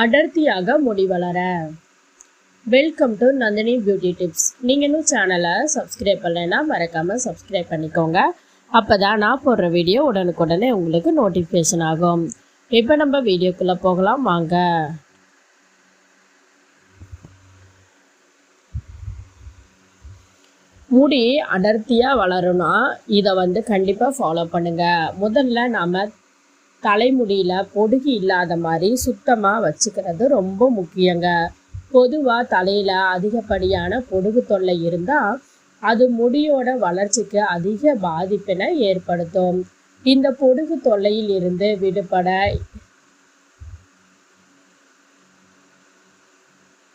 அடர்த்தியாக முடி வளர. Welcome to Nandini beauty tips நீங்கள் இன்னும் சேனலை சப்ஸ்கிரைப் பண்ணலைன்னா மறக்காமல் சப்ஸ்கிரைப் பண்ணிக்கோங்க. அப்போ தான் நான் போடுற வீடியோ உடனுக்குடனே உங்களுக்கு நோட்டிஃபிகேஷன் ஆகும். இப்போ நம்ம வீடியோக்குள்ளே போகலாம். வாங்க. முடி அடர்த்தியாக வளரணும்னா இதை வந்து கண்டிப்பாக ஃபாலோ பண்ணுங்கள் முதல்ல நாம் தலைமுடியில் பொடுகு இல்லாத மாதிரி சுத்தமாக வச்சுக்கிறது ரொம்ப முக்கியங்க. பொதுவாக தலையில் அதிகப்படியான பொடுகு தொல்லை இருந்தால் அது முடியோட வளர்ச்சிக்கு அதிக பாதிப்பினை ஏற்படுத்தும். இந்த பொடுகு தொல்லையில் இருந்து விடுபட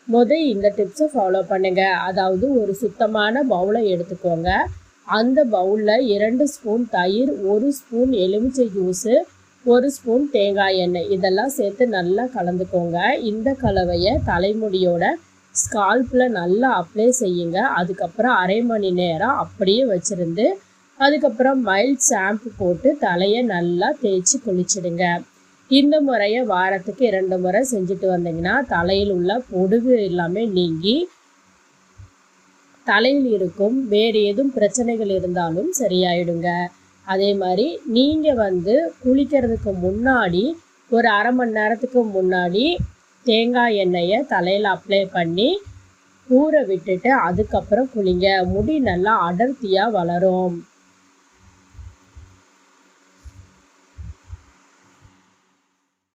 முத இந்த டிப்ஸை ஃபாலோ பண்ணுங்க. அதாவது ஒரு சுத்தமான பவுலை எடுத்துக்கோங்க. அந்த பவுலில் இரண்டு ஸ்பூன் தயிர் ஒரு ஸ்பூன் எலுமிச்சை ஜூஸு ஒரு ஸ்பூன் தேங்காய் எண்ணெய். இதெல்லாம் சேர்த்து நல்லா கலந்துக்கோங்க. இந்த கலவையை தலைமுடியோட ஸ்கால்பில் நல்லா அப்ளை செய்யுங்க. அதுக்கப்புறம் அரை மணி நேரம் அப்படியே வச்சுருந்து அதுக்கப்புறம் மைல்ட் ஷாம்பு போட்டு தலையை நல்லா தேய்ச்சி குளிச்சிடுங்க. இந்த முறையை வாரத்துக்கு இரண்டு முறை செஞ்சுட்டு வந்தீங்கன்னா தலையில் உள்ள பொடுகு எல்லாமே நீங்கி தலையில் இருக்கும் வேறு எதுவும் பிரச்சனைகள் இருந்தாலும் சரியாயிடுங்க. அதே மாதிரி நீங்கள் வந்து குளிக்கிறதுக்கு முன்னாடி ஒரு அரை மணி நேரத்துக்கு முன்னாடி தேங்காய் எண்ணெயை தலையில் அப்ளை பண்ணி ஊற விட்டுட்டு அதுக்கப்புறம் குளிங்க. முடி நல்லா அடர்த்தியாக வளரும்.